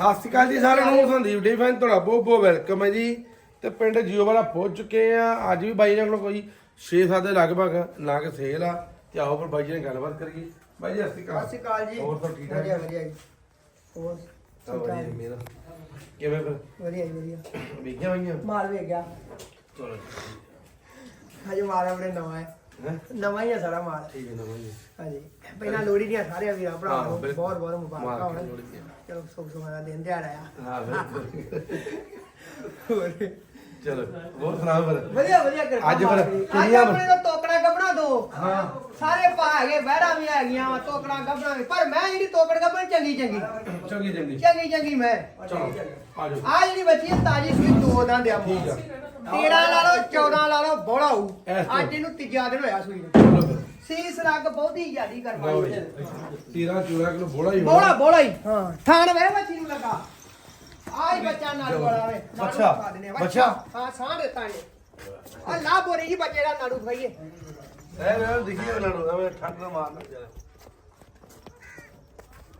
ਸਤਿ ਸ਼੍ਰੀ ਅਕਾਲ ਜੀ ਸਾਰਿਆਂ ਨੂੰ। ਸੰਦੀਪ ਡੀ ਫੈਨ ਤੁਹਾਡਾ ਬਹੁਤ ਬਹੁਤ ਵੈਲਕਮ ਹੈ ਜੀ। ਤੇ ਪਿੰਡ ਜੀਓ ਵਾਲਾ ਪਹੁੰਚ ਚੁੱਕੇ ਆ। ਅੱਜ ਵੀ ਬਾਈ ਨਾਲ ਕੋਈ 6-7 ਦੇ ਲਗਭਗ ਨਾਗ ਸੇਲ ਆ। ਤੇ ਆਓ ਫਿਰ ਬਾਈ ਜੀ ਨਾਲ ਗੱਲਬਾਤ ਕਰੀਏ। ਬਾਈ ਜੀ ਸਤਿ ਸ਼੍ਰੀ ਅਕਾਲ। ਸਤਿ ਸ਼੍ਰੀ ਅਕਾਲ ਜੀ। ਹੋਰ ਤਾਂ ਠੀਕ ਠਾਕ? ਵਧੀਆ ਵਧੀਆ ਜੀ। ਹੋਰ ਸਭ ਵਧੀਆ ਜੀ ਮੇਰਾ। ਕਿਵੇਂ ਫਿਰ? ਵਧੀਆ ਜੀ ਵਧੀਆ। ਵੇਖਿਆ ਬਾਈਆਂ? ਮਾਲ ਵੇ ਗਿਆ। ਚਲੋ। ਹਜੇ ਮਾਲ ਆਪਣੇ ਨਵਾਂ ਹੈ। ਹੈ? ਨਵਾਂ ਹੀ ਹੈ ਸਾਰਾ ਮਾਲ। ਠੀਕ ਹੈ ਨਾ ਬਾਈ ਹਾਂਜੀ। ਪਹਿਲਾਂ ਲੋੜੀ ਦੀਆਂ ਸਾਰੇ ਵੀਰਾਂ ਭਰਾਵਾਂ ਹਾਂ, ਨੂੰ ਬਿਲਕੁਲ। ਬਹੁਤ ਬਹੁਤ ਮੁਬਾਰਕਾਂ ਮੁਬਾਰਕਾਂ ਹੋਣ। ਲੋਹੜੀ ਦੀਆਂ। ਚਲੋ ਸੁਖ ਸੁਖ ਦਾ ਦਿਨ ਦਿਹਾੜਾ ਆ। ਹਾਂ ਬਿਲਕੁਲ। ਹੋਰ ਚਲੋ ਹੋਰ ਸੁਣਾਓ ਫਿਰ। ਵਧੀਆ ਵਧੀਆ ਕਿਰਪਾ ਅੱਜ ਫਿਰ ਮਾਲਕ ਦੀ। ਅੱਜ ਕਿੰਨੀਆਂ ਆਪਣੇ ਕੋਲ ਤੋਕੜਾ ਗੱਬਣਾ ਦੋ। ਹਾਂ। ਸਾਰੇ ਪਾ ਹੈਗੇ ਬਹਿੜਾ ਵੀ ਹੈਗੀਆਂ ਵਾ ਤੋਕੜਾ ਗੱਬਣਾ ਵੀ। ਪਰ ਮੈਂ ਜਿਹੜੀ ਤੋਕੜ ਗੱਬਣ ਚੰਗੀ ਚੰਗੀ। ਚੰਗੀ ਚੰਗੀ। ਚੰਗੀ ਚੰਗੀ ਮੈਂ। ਚਲੋ ਆ ਜਾਓ। ਆ ਜਿਹੜੀ ਬੱਚੀ ਹੈ ਤਾਜੀ ਸੂਈ ਦੋ ਦੰਦ ਆ ਠੀਕ ਆ। 13 ਲਾ ਲਓ 14 ਲਾ ਲਓ ਬੋਲਾ ਹੋਊ। ਇਸ ਤੋਂ। ਅੱਜ ਇਹਨੂੰ ਤੀਜਾ ਦਿਨ ਹੋਇਆ ਸੂਈ ਨੂੰ। ਚਲੋ ਫਿਰ। ਸੀਸ ਰੱਗ ਬਹੁਤੀ ਜ਼ਿਆਦੀ ਲਓ ਕਰਵਾਈ ਜੀ 13 14 ਕਿਲੋ ਬੋਲਾ ਹੀ ਬੋਲਾ ਬੋਲਾ ਹੀ। ਹਾਂ ਥਾਣ ਵੇ ਬੱਚੀ ਨੂੰ ਲੱਗਾ। ਬੱਚਾ ਨਾੜੂ ਵਾਲਾ ਵੇ ਨਾੜੂ ਬੱਚਾ, ਖਾ ਦੇਣੇ, ਬੱਚਾ। ਹਾਂ ਸਾਹ ਦਿੱਤਾ ਨੇ ਆ ਲਾ ਬੋਰੀ ਜੀ ਬੱਚੇ ਦਾ ਨਾੜੂ ਖਾਈਏ ਐ ਮੈਂ ਦਿਖੀ ਨੂੰ ਐਵੇਂ ਠੱਡ ਨਾ ਮਾਰਨਾ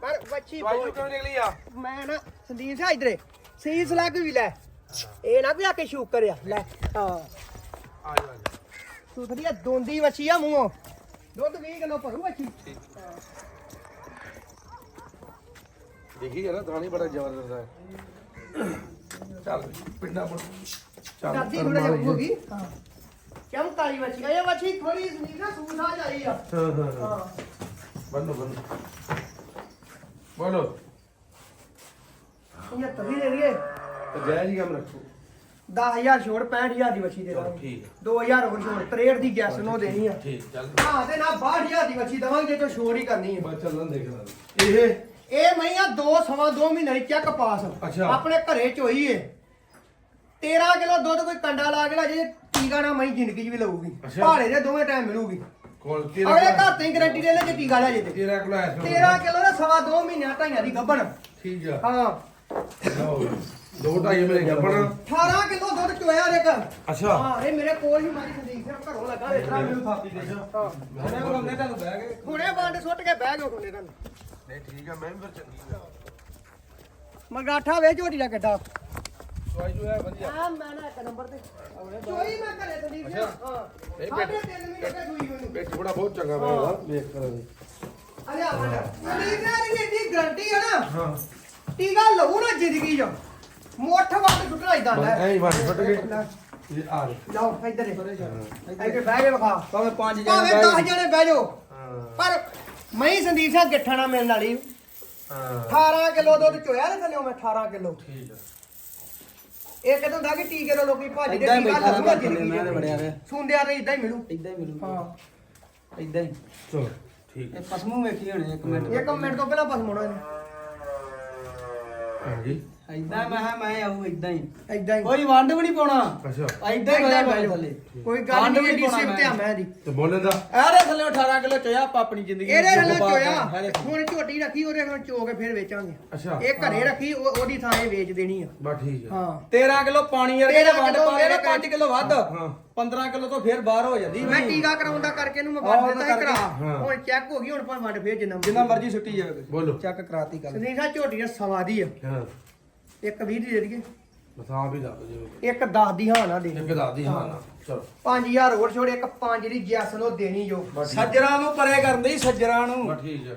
ਪਰ ਬੱਚੀ ਦਵਾਈ ਬਹੁਤ- ਕਿਉਂ ਨਿਕਲੀ ਆ। ਮੈਂ ਨਾ ਸੰਦੀਪ ਸਿੰਘ ਇਧਰੇ ਸੀਸ ਲੱਗ ਵੀ ਲੈ। ਇਹ ਨਾ ਵੀ ਆ ਕੇ ਸ਼ੂਕਰ ਆ ਲੈ ਹਾਂ। ਆ ਜਾ ਸੁਥਰੀ ਆ ਦੋਂਦੀ ਵੱਛੀ ਆ ਮੂੰਹੋਂ। ਦੁੱਧ 20 ਕਿਲੋ ਭਰੂ ਵੱਛੀ ਦੇਖੀ ਜਰਾ ਦਾਣੀ ਬੜਾ ਜ਼ਬਰਦਸਤ ਹੈ ਚੱਲ ਪਿੰਡਾ ਬੜ ਚੱਲ ਕਰਮ ਥੋੜਾ ਜਿਹਾ ਹੋ ਗਈ ਹਾਂ। ਚਮਕਾਲੀ ਵੱਛੀ ਆ ਇਹ ਵੱਛੀ ਥੋੜੀ ਸੰਦੀਪ ਨਾ ਸੂਸਾ ਜਾਈ ਆ। ਹਾਂ ਹਾਂ ਹਾਂ। ਬੰਨੋ ਬੰਨੋ ਬੋਲੋ। ਇਹ ਤਵੀ ਦੇ ਦਈਏ। ਤੇ ਜੈ ਜੀ ਕੰਮ ਰੱਖੋ। 10000 ਛੋੜ 65000 ਦੀ ਵੱਛੀ ਦੇ ਚਲੋ ਦਾਂਗੇ। ਠੀਕ ਹੈ 2000 ਹੋਰ ਛੋੜ 63 ਦੀ ਗੈਸ ਨੋ ਦੇਣੀ ਆ। ਠੀਕ ਚੱਲ। ਹਾਂ ਤੇ ਨਾ 62000 ਦੀ ਵੱਛੀ ਦਵਾਂਗੇ ਜੇ ਛੋੜ ਹੀ ਕਰਨੀ ਆ। ਬਸ ਚੱਲਣ ਦੇਖਣਾ ਇਹ ਇਹ ਮਈਆਂ ਦੋ ਸਵਾ ਦੋ ਮਹੀਨੇ ਦੀ ਚੈੱਕ ਪਾਸ। ਅੱਛਾ। ਆਪਣੇ ਘਰੇ ਚੋਈ ਏ। 13 ਕਿਲੋ ਦੁੱਧ ਕੋਈ ਕੰਡਾ ਲਾ ਕੇ ਲੈ ਜੇ ਟੀਕਾ ਨਾ ਮਈ ਜ਼ਿੰਦਗੀ 'ਚ ਵੀ ਲਊਗੀ। ਅੱਛਾ। ਭਾੜੇ ਦੇ ਦੋਵੇਂ ਟਾਈਮ ਮਿਲੂਗੀ। ਕੋਲ ਅਗਲੇ ਘਰ ਤੇ ਗਰੰਟੀ ਲੈ ਲੈ ਜੇ ਟੀਕਾ ਲੈ ਜੇ ਤੇ। 13 ਕਿਲੋ ਐਸ 13 ਕਿਲੋ ਦਾ ਸਵਾ ਦੋ ਮਹੀਨਿਆਂ ਢਾਈਆਂ ਦੀ ਗੱਭਣ। ਠੀਕ ਆ। ਹਾਂ। ਲਓ ਦੋ ਢਾਈ ਮੇਰੇ ਗੱਪਣਾ 18 ਕਿਲੋ ਦੁੱਧ ਚੋਇਆ ਘਰ ਅੱਛਾ। ਹਾਂ ਇਹ ਮੇਰੇ ਕੋਲ ਹੀ ਮਾਰੀ ਸੰਦੀਪ ਸਿੰਘ ਘਰੋਂ ਲੱਗਾ ਇਸ ਤਰ੍ਹਾਂ ਮੈਨੂੰ ਥਾਪੀ ਦੇ ਹਾਂ। ਮੈਂ ਬੁਲਾਉਂਦੇ ਤੁਹਾਨੂੰ ਬਹਿ ਗਏ ਹੁਣੇ ਵੰਡ ਸੁੱਟ ਕੇ ਬਹਿ ਗਏ ਹੁਣੇ ਤੁਹਾਨੂੰ। ਨਹੀਂ ਠੀਕ ਆ ਮੈਂ ਵੀ ਫਿਰ ਚੰਗੀ ਆ। ਮਗਾਠਾ ਵੇ ਝੋਟੀ ਦਾ ਕਿੱਡਾ ਸਵਾਈ ਜੋ ਹੈ ਵਧੀਆ। ਆ ਮੈਂ ਨਾ ਇੱਕ ਨੰਬਰ ਤੇ ਚੋਈ ਮੈਂ ਘਰੇ ਸੰਦੀਪ ਸਿੰਘ ਹਾਂ। ਨਹੀਂ, ਸਾਡੇ ਤਿੰਨ ਮਹੀਨੇ ਤੇ ਦੂਈ ਹੋਣੀ ਬੇਟ ਬੜਾ ਬਹੁਤ ਚੰਗਾ ਬਣਾਉਂਦਾ ਵੇਖ ਕਰਾਂ ਦੀ ਅਰੇ ਆ ਵੰਡ ਸੰਦੀਪ ਸਿੰਘ ਦੀ ਏਡੀ ਗਰੰਟੀ ਹੈ ਨਾ। ਹਾਂ। ਟੀਕਾ ਲਊ ਨਾ ਜ਼ਿੰਦਗੀ 'ਚ। ਮੁੱਠ ਵੱਟ ਸੁੱਟਣਾ ਇਦਾਂ ਬਸ ਲੈ ਐਂ ਹੀ ਵੱਟ ਫਟ ਗਏ ਇਹ ਆ ਗਏ। ਲਓ ਇੱਧਰ ਇੱਧਰ ਬਹਿ ਕੇ ਵਿਖਾ। ਭਾਵੇਂ ਪੰਜ ਭਾਵੇਂ 10 ਜਣੇ ਬਹਿ ਜਾਓ। ਹਾਂ। ਪਰ ਮੈਂ ਸੰਦੀਪ ਸਿੰਘ ਗਿੱਠਣਾ ਮਿਲਣ ਵਾਲੀ। ਹਾਂ। 18 ਕਿਲੋ ਦੁੱਧ ਚੋਇਆ ਤੇ ਥੱਲੇ ਮੈਂ 18 ਕਿਲੋ। ਠੀਕ ਆ। ਇਹ ਕਹਿੰਦਾ ਹੁੰਦਾ ਕਿ ਟੀਕੇ ਤੋਂ ਲੋਕੀ ਭੱਜਦੇ ਏਦਾਂ ਹੀ ਟੀਕਾ ਬੈਠਾ ਲੱਗੂਗਾ ਮੈਂ ਤੇ ਬੜਿਆ ਵੇ ਸੁੰਦਿਆ ਤੇ ਇਦਾਂ ਹੀ ਮਿਲੂ। ਇਦਾਂ ਹੀ ਮਿਲੂ। ਹਾਂ। ਇਦਾਂ ਹੀ। ਚਲੋ ਠੀਕ ਇਹ ਪਸਮੂ ਵੇਖੀ ਹੋਣੀ ਇੱਕ ਮਿੰਟ। ਇੱਕ ਮਿੰਟ ਤੋਂ ਪਹਿਲਾਂ ਬਸ ਮੋੜੋ ਹਾਂਜੀ। ਇਦਾਂ ਮੈਂ ਕਿਹਾ ਮੈਂ ਆਉ ਇਦਾਂ ਹੀ। ਇਦਾਂ ਹੀ। ਕੋਈ ਵੰਡ ਵੀ ਨਹੀਂ ਪਾਉਣਾ। ਅੱਛਾ। ਇਦਾਂ ਹੀ ਏਦਾਂ ਬਹਿ ਬਹਿ ਥੱਲੇ। ਕੋਈ ਗੱਲ ਵੰਡ ਨਹੀਂ ਵੀ ਏਡੀ ਪਾਉਣਾ ਸਿਫਤ ਆ ਮੈਂ। ਦੀ ਤੇ ਬੋਲਣ ਦਾ। ਇਹਦੇ ਥੱਲੇ 18 ਕਿਲੋ ਚੋਇਆ ਆਪਾਂ ਆਪਣੀ ਜ਼ਿੰਦਗੀ ਇਹਦੇ ਨਾਲ ਚੋਇਆ। ਹੁਣ ਝੋਟੀ ਰੱਖੀ ਉਹਦੇ ਨਾਲ ਚੋ ਕੇ ਫਿਰ ਵੇਚਾਂਗੇ। ਅੱਛਾ। ਇਹ ਘਰੇ ਰੱਖੀ ਉਹ- ਉਹਦੀ ਥਾਂ ਇਹ ਵੇਚ ਦੇਣੀ ਆ। ਬਸ ਠੀਕ ਆ। ਹਾਂ। 13 ਕਿਲੋ ਪਾਣੀ ਵਰਗੇ 13 ਦੇ ਵੰਡ ਕਿਲੋ ਪਾ ਮੇਰੇ 5 ਕਿਲੋ ਵੱਧ। ਹਾਂ 15 ਕਿਲੋ ਤੋਂ ਫੇਰ ਬਾਹਰ ਹੋ ਜਾਂਦੀ। ਮੈਂ ਟੀਕਾ ਕਰਾਉਣ ਦਾ ਕਰਕੇ ਇਹਨੂੰ ਮੈਂ ਆਹੋ, ਵੰਡ ਦਿੱਤਾ ਸੀ ਕਰਕੇ। ਕਰਾ ਹਾਂ। ਹੁਣ ਚੈੱਕ ਹੋ ਗਈ ਹੁਣ ਭਾਵੇਂ ਵੰਡ ਫੇਰ ਜਿੰਨਾ ਜਿੰਨਾ ਮਰਜ਼ੀ। ਸੁੱਟੀ ਜਾਵੇ। ਬੋਲੋ। ਚੈੱਕ ਕਰਾਤੀ ਗੱਲ। ਸੰਦੀਪ ਸਾਹਿਬ ਝੋਟੀ ਦਾ ਸਵਾ ਦੀ ਆ। ਹਾਂ। ਇੱਕ 20 ਦੀ ਦੇ ਦਈਏ ਦੱਸ ਦਿਓ। ਇੱਕ 10 ਦੀ ਹਾਂ ਨਾ ਦੇ। ਇੱਕ ਦਾਦੀ ਹਾਂ ਨਾ ਚਲੋ। 5000 ਹੋਰ ਛੋੜ ਇੱਕ 5 ਦੀ ਜੈਸ ਨੂੰ ਦੇਣੀ ਜੋ। ਬਸ ਠੀਕ। ਸੱਜਰਾਂ ਨੂੰ ਪਰੇ ਕਰਦੇ ਸੱਜਰਾਂ ਨੂੰ। ਬਸ ਠੀਕ ਆ।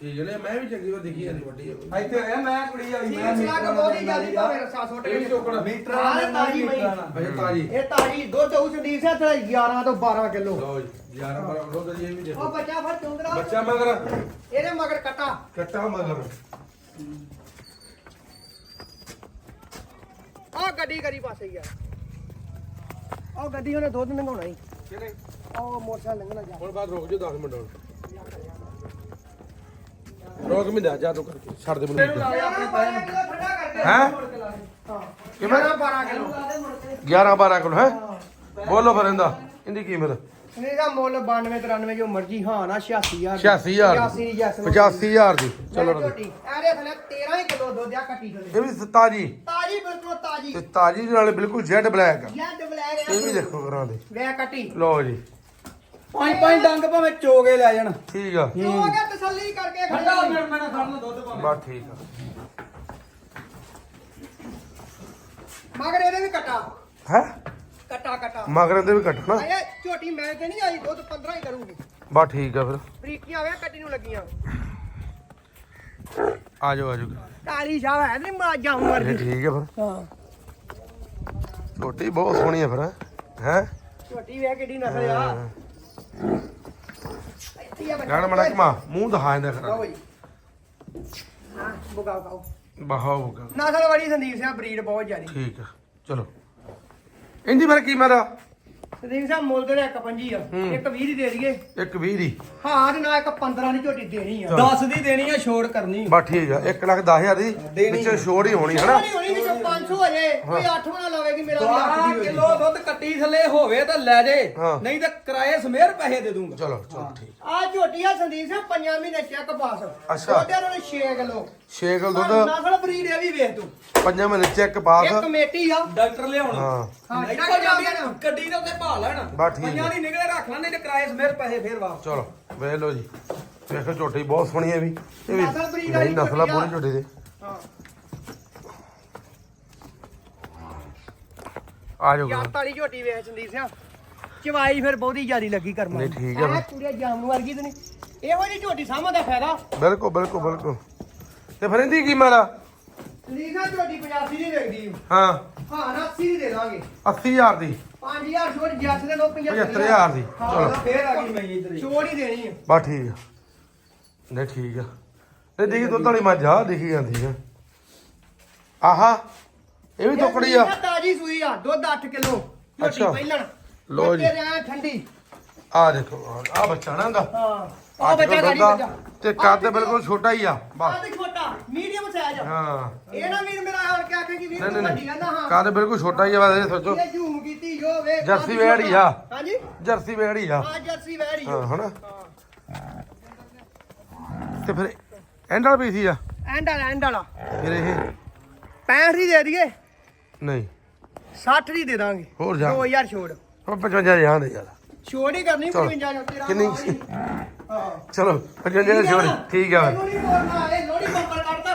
ਠੀਕ ਹੈ ਲੈ ਮੈਂ ਵੀ ਚੰਗੀ ਵਾਰ ਦੇਖੀ ਜਾਂਦੀ ਵੱਡੀ ਆ। ਇੱਥੇ ਹੋਇਆ ਮੈਂ ਕੁੜੀ ਆਈ ਮੈਂ ਸੀਸ ਲੱਗ ਬਹੁਤੀ ਜਲਦੀ ਭਾਵੇਂ ਰਸਾ ਸੁੱਟ ਇਹ ਵੀ ਚੋਕੜਾ ਮੀਟਰਾਂ ਹਾਂ, ਨਾਲ ਤਾਜ਼ੀ ਮਈ। ਮੀਟਰਾਂ ਨਾਲ। ਅਜੇ ਤਾਜੀ। ਇਹ ਤਾਜੀ ਦੁੱਧ ਹੋਊ ਸੰਦੀਪ ਸਾਹਿਬ ਤੇ 11 ਤੋਂ 12 ਕਿਲੋ। ਲਓ ਜੀ 11 12 ਕਿਲੋ ਦਾ ਜੀ ਇਹ ਵੀ ਉਹ ਦੇਖੋ ਬੱਚਾ ਫੜ ਚੁੰਗਰਾ। ਬੱਚਾ ਮਗਰ। ਇਹਦੇ ਮਗਰ ਕਟਾ। ਕੱਟਾ ਮਗਰ। ਆ ਗੱਡੀ ਕਰੀ ਪਾਸੇ ਯਾਰ ਉਹ ਗੱਡੀ ਉਹਨੇ ਦੁੱਧ ਲੰਘਾਉਣਾ ਹੀ। ਕਿਹਨੇ? ਉਹ ਮੋਟਰਸਾਈਕਲ ਲੰਘਣਾ ਜਾ। ਹੁਣ ਬਾਅਦ ਰੁਕ ਜਾ 10 ਮਿੰਟ ਹੁਣ ਰੋਕ ਮਿੰਦਾ ਜਾ ਤੂੰ ਕਰਕੇ ਛੱਡ ਦੇ ਮੈਨੂੰ। ਹੈਂ? ਹਾਂ। ਕਿਵੇਂ? 12 ਕਿਲੋ। 11 12 ਕਿਲੋ ਹੈ? ਬੋਲੋ ਫਿਰ ਇਹਦਾ ਇਹਦੀ ਕੀਮਤ? ਇਹਦਾ ਮੁੱਲ 92 93 ਜੋ ਮਰਜ਼ੀ ਹਾਂ ਨਾ 86000 86000 85 ਦੀ। ਜੈਸ 85000 ਦੀ। ਚਲੋ ਚਲੋ ਝੋਟੀ ਇਹਦੇ ਥਲੇ 13 ਹੀ ਕਿਲੋ ਦੁੱਧ ਆ ਕੱਟੀ ਥਲੇ ਇਹ ਵੀ ਤਾਜੀ ਤਾਜੀ ਬਿਲਕੁਲ ਤਾਜੀ। ਤੇ ਤਾਜੀ ਦੇ ਨਾਲ ਬਿਲਕੁਲ ਜੈਡ ਬਲੈਕ ਆ। ਯਾ ਡਬਲੈਕ ਇਹ ਵੀ ਦੇਖੋ ਕਰਾਂ ਦੇ। ਵੇ ਕੱਟੀ ਲਓ ਜੀ। ਪੰਜ ਪੰਜ ਡੰਗ ਭਾਵੇਂ ਚੋਗੇ ਲੈ ਜਾਣ। ਠੀਕ ਆ। ਜੋ ਗਿਆ ਤਸੱਲੀ ਕਰਕੇ ਠੰਡਾ ਖੜੀ ਮਿੰਟ ਮੈਂ ਖੜਨਾ ਦੁੱਧ ਭਾਵੇਂ ਬਸ ਠੀਕ ਆ। ਮਗਰ ਇਹਦੇ ਵੀ ਕਟਾ। ਹੈ? ਕਟਾ ਕਟਾ। ਮਗਰ ਦੇ ਵੀ ਕੱਟਣਾ। ਆਏ ਝੋਟੀ ਮੈਂ ਤੇ ਨਹੀਂ ਆਈ ਦੁੱਧ 15 ਹੀ ਕਰੂਗੀ। ਬਾ ਠੀਕ ਆ ਫਿਰ। ਬਰੀਕੀਆਂ ਵੇ ਕੱਟੀ ਨੂੰ ਲੱਗੀਆਂ। ਆ ਜਾਓ ਆ ਜਾਓ। ਕਾਲੀ ਸ਼ਾਹ ਹੈ ਨਹੀਂ ਮਾ ਜਾਉਂ ਇਹ ਵਰਗੀ ਠੀਕ ਆ ਫਿਰ। ਹਾਂ। ਛੋਟੀ ਬਹੁਤ ਸੋਹਣੀ ਆ ਫਿਰ ਹੈ? ਝੋਟੀ ਵੇ ਕਿੱਡੀ ਨਸਲ ਆ। ਇੱਥੇ ਆ ਗਾਣ ਮੜਾ ਕਮਾ ਮੂੰਹ ਦਿਖਾ ਜਾਂਦਾ ਲਓ ਖਰਾ ਬਈ। ਹਾਂ ਬੁਗਾਓ ਖਾਓ। ਬਾਹਾ ਹੋਗਾ ਨਸਲ ਬੜੀ ਸੰਦੀਪ ਸਿੰਘ ਬਰੀਡ ਬਹੁਤ ਜ਼ਿਆਦੀ। ਠੀਕ ਆ ਚਲੋ। ਇੰਦੀ ਫਿਰ ਕੀ ਮੇਰਾ ਸੰਦੀਪ ਸਿੰਘ ਮੁੱਲ ਤੇ ਇੱਕ ਪੰਜੀ ਆ। ਹੂੰ। ਇੱਕ 20 ਦੀ ਦੇ ਦਈਏ। ਇੱਕ 20 ਦੀ। ਹਾਂ ਤੇ ਨਾ ਇੱਕ 15 ਦੀ ਝੋਟੀ ਦੇਣੀ ਆ। 10 ਦੀ ਦੇਣੀ ਆ ਛੋੜ ਕਰਨੀ ਬਾ ਠੀਕ ਆ 1 ਲੱਖ 10000 ਦੀ ਦੇਣੀ ਵਿੱਚ ਛੋੜ ਹੀ ਹੋਣੀ ਹਨਾ? ਨਹੀਂ ਹੋਣੀ ਵਿੱਚੋਂ 500 ਹੋ। ਜੇ ਕੋਈ 8 ਬਣਾ ਲਵੇਗੀ ਮੇਰਾ ਵੀ 8 12 ਦੀ ਕਿਲੋ ਦੁੱਧ ਕੱਟੀ ਥੱਲੇ ਹੋਵੇ ਤਾਂ ਲੈ ਜੇ। ਹਾਂ। ਨਹੀਂ ਤਾਂ ਕਿਰਾਏ ਸਮੇਰ ਪੈਸੇ ਦੇ ਦੂੰਗਾ। ਚਲੋ ਚਲੋ ਠੀਕ। ਆ ਝੋਟੀ ਆ ਸੰਦੀਪ ਸਿੰਘ ਪੰਜਾਂ ਮਹੀਨੇ ਚੈੱਕ ਪਾਸ ਅੱਛਾ। ਉਹਦੇ ਨਾਲ 6 ਕਿਲੋ। 6 ਕਿਲੋ ਦੁੱਧ। ਨਸਲ ਬਰੀਡ ਇਹ ਵੀ ਵੇਖ ਤੂੰ। ਪੰਜਾਂ ਮਹੀਨੇ ਚੈੱਕ ਪਾਸ ਇਹ ਕਮੇਟੀ ਆ। ਡਾਕਟਰ ਲਿਆਉਣਾ। ਹਾਂ। ਹਾਂ ਇੱਕੋ ਜਾਂਦੀ ਗੱਡੀ ਦੇ ਉੱਤੇ ਭਾ ਲੈਣਾ ਬਸ ਠੀਕ ਹੈ। ਪੰਜਾਂ ਦੀ ਨਿਕਲੇ ਰੱਖ ਲੈਣੇ ਤੇ ਕਿਰਾਏ ਸਮੇਰ ਪੈਸੇ ਫੇਰ ਵਾਪਸ। ਚਲੋ ਵੇਖ ਲਓ ਜੀ। ਵੇਖੋ ਝੋਟੀ ਬਹੁਤ ਸੋਹਣੀ ਹੈ ਵੀ। ਇਹ ਵੀ ਨਸਲ ਨਹੀਂ ਨਸਲਾ ਆ। ਪੂਰੀ ਝੋਟੀ ਦੇ। ਹਾਂ। ਆ ਜਾਓ ਜੱਟ ਵਾਲੀ ਝੋਟੀ ਵੇਖ ਸੰਦੀਪ ਸਿੰਘ ਚਵਾਈ ਫਿਰ ਬਹੁਤੀ ਜ਼ਿਆਦੀ ਲੱਗੀ ਕਰਮਾ ਨਹੀਂ, ਠੀਕ ਹੈ ਫਿਰ। ਪੂਰੇ ਜਾਮੂ ਵਰਗੀ ਤੇ ਨਹੀਂ ਇਹੋ ਜਿਹੀ ਝੋਟੀ ਸਾਹਮਣੇ ਦਾ ਫਾਇਦਾ। ਬਿਲਕੁਲ ਬਿਲਕੁਲ ਬਿਲਕੁਲ। ਤੇ ਫਿਰ ਇਹਦੀ ਕੀ ਮਾਰਾ ਲੀਖਾ ਝੋਟੀ 85 ਦੀ ਵੇਚਦੀ ਹਾਂ। ਹਾਂ ਨਾ 80 ਦੀ ਦੇ ਦਾਂਗੇ। 80000 ਦੀ। 5000 ਛੋਟ ਜੱਟ ਦੇ ਲੋ 75000 ਦੀ। ਚਲੋ। ਫੇਰ ਆ ਗਈ ਮੈਂ ਇੱਧਰ ਛੋੜ ਹੀ ਦੇਣੀ ਆ। ਬਸ ਠੀਕ ਆ। ਨਹੀਂ ਠੀਕ ਆ। ਤੇ ਦੇਖੀ ਦੁੱਧ ਵਾਲੀ ਮੱਝ ਆ ਦਿਖੀ ਜਾਂਦੀ ਆ। ਆਹਾ ਇਹ ਵੀ ਟੁਕੜੀ ਆ। ਇਹ ਤਾਜੀ ਸੂਈ ਆ ਦੁੱਧ 8 ਕਿਲੋ। ਅੱਛਾ। ਲਓ ਜੀ। ਦੇ ਠੰਡੀ। ਆ ਦੇਖੋ ਆ ਬੱਚਾ ਨਾ ਹੁੰਦਾ ਹਾਂ। ਆ ਬੱਚਾ ਗਾੜੀ ਬੱਚਾ। ਤੇ ਕੱਦ ਬਿਲਕੁਲ ਛੋਟਾ ਹੀ ਆ। ਬਸ ਤੇ ਛੋਟਾ ਮੀਡੀਅਮ ਸਾਈਜ਼ ਆ। ਹਾਂ। ਇਹ ਨਾ ਵੀਰ ਮੇਰਾ ਹਾਲ ਕਿਆ ਕਿ ਵੀਰ ਨਹੀਂ ਤੂੰ ਨਹੀਂ। ਵੱਡੀ ਕਹਿੰਦਾ ਹਾਂ। ਕੱਦ ਬਿਲਕੁਲ ਛੋਟਾ ਹੀ ਆ ਬਸ ਇਹ ਸੋਚੋ ਜੋ ਵੇ? ਜਰਸੀ ਵੈੜੀ ਆ। ਹਾਂਜੀ? ਜਰਸੀ ਵੇੜੀ ਆ। ਆ ਜਰਸੀ ਵੈੜੀ ਹਾਂ ਹਨਾ? ਹਾਂ ਤੇ ਫਿਰ ਐਂਡ ਵਾਲਾ ਪੀਸ ਹੀ ਆ। ਐਂਡ ਵਾਲਾ ਐਂਡ ਵਾਲਾ। ਫਿਰ ਇਹ? 65 ਦੀ ਦੇ ਦਈਏ? ਨਹੀਂ। 60 ਦੀ ਦੇ ਦਾਂਗੇ। ਹੋਰ ਜਾ। 2000 ਛੋੜ। ਉਹ 55 ਜਾਂ ਦੇ ਯਾਰ। ਛੋੜ ਹੀ ਕਰਨੀ ਚਲੋ। 55 ਜੋ ਤੇਰਾ ਕਿੰਨੀ? ਹੀ। ਹਾਂ। ਚਲੋ 55 ਦੀ ਛੋੜੀ। ਠੀਕ ਆ।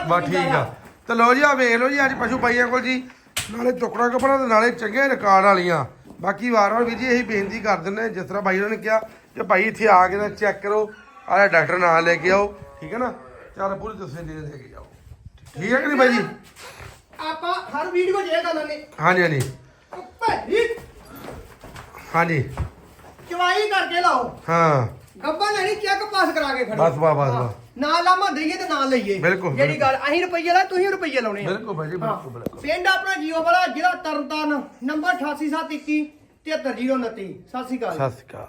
ਬਸ ਠੀਕ ਆ। ਤੇ ਲੋ ਜੀ ਆ ਵੇਖ ਲਓ ਜੀ ਅੱਜ ਪਸ਼ੂ ਪਾਈਆਂ ਕੋਲ ਜੀ। ਨਾਲੇ ਟੁਕੜਾ ਕਪੜਾ ਤੇ ਨਾਲੇ ਚੰਗੇ ਰਿਕਾਰਡ ਵਾਲੀਆਂ। ਬਾਕੀ ਵਾਰ-ਵਾਰ ਵੀ ਜੀ ਇਹੀ ਬੇਨਤੀ ਕਰ ਦਿੰਦੇ ਜਿਸ ਤਰ੍ਹਾਂ ਬਾਈ ਉਹਨਾਂ ਨੇ ਕਿਹਾ ਕਿ ਭਾਈ ਇੱਥੇ ਆ ਕੇ ਨਾ ਚੈੱਕ ਕਰੋ ਆਲਾ ਡਾਕਟਰ ਨਾਲ ਲੈ ਕੇ ਆਓ ਠੀਕ ਹੈ ਨਾ? ਚੱਲ ਪੂਰੀ ਤਸਵੀਰ ਦੇ ਕੇ ਜਾਓ। ਠੀਕ ਹੈ ਕਿ ਨਹੀਂ ਬਾਈ ਜੀ? ਆਪਾਂ ਹਰ ਵੀਡੀਓ 'ਚ ਇਹ ਗੱਲ ਨੇ ਹਾਂਜੀ ਹਾਂਜੀ। ਭੈੜੀ ਹਾਂਜੀ। ਚਵਾਈ ਕਰਕੇ ਲਾਓ। ਹਾਂ। ਗੱਬਾ ਲੈਣੀ ਚੈੱਕ ਪਾਸ ਕਰਾ ਕੇ ਖੜੋ ਬਸ, ਬਸ, ਬਸ। ਬਸ। ਨਾ ਲਾਮਾ ਦਈਏ ਤੇ ਨਾ ਲਈਏ। ਬਿਲਕੁਲ, ਜਿਹੜੀ ਬਿਲਕੁਲ। ਗੱਲ ਅਸੀਂ ਰੁਪਈਏ ਲਾ ਤੁਸੀਂ ਰੁਪਈਏ ਲਾਉਣੇ ਆ। ਬਿਲਕੁਲ ਜੀ ਬਿਲਕੁਲ ਬਿਲਕੁਲ। ਪਿੰਡ ਆਪਣਾ ਜੀਓ ਵਾਲਾ ਜ਼ਿਲ੍ਹਾ ਤਰਨਤਾਰਨ ਨੰਬਰ 88721 73029 ਸਤਿ ਸ਼੍ਰੀ ਅਕਾਲ। ਸਤਿ ਸ਼੍ਰੀ ਅਕਾਲ।